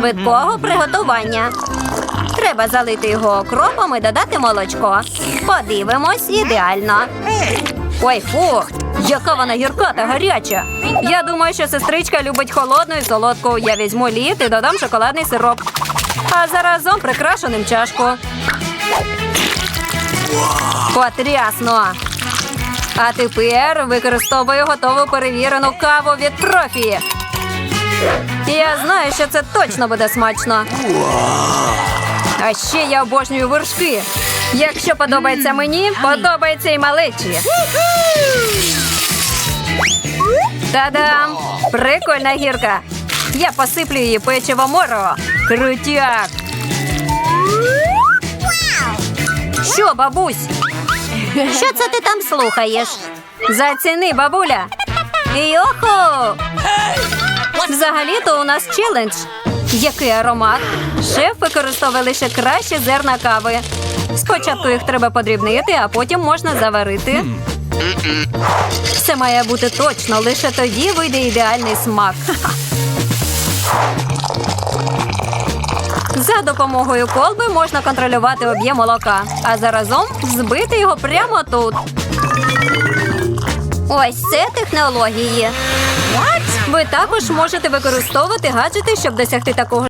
швидкого приготування. Треба залити його окропом і додати молочко. Подивимось, ідеально. Ой, фу, яка вона гірка та гаряча. Я думаю, що сестричка любить холодну і солодку. Я візьму лід і додам шоколадний сироп. А заразом прикрашу ним чашку. Потрясно! А тепер використовую готову перевірену каву від профі. Я знаю, що це точно буде смачно. А ще я обожнюю вершки. Якщо подобається мені, подобається і малечі. Та-дам! Прикольна гірка. Я посиплю її печиво моро. Крутяк. Що, бабусь? Що це ти там слухаєш? Заціни, бабуля. Йоху! Взагалі-то у нас челендж. Який аромат? Шеф використовує лише кращі зерна кави. Спочатку їх треба подрібнити, а потім можна заварити. Все має бути точно, лише тоді вийде ідеальний смак. За допомогою колби можна контролювати об'єм молока, а заразом збити його прямо тут. Ось це технології. Ви також можете використовувати гаджети, щоб досягти такого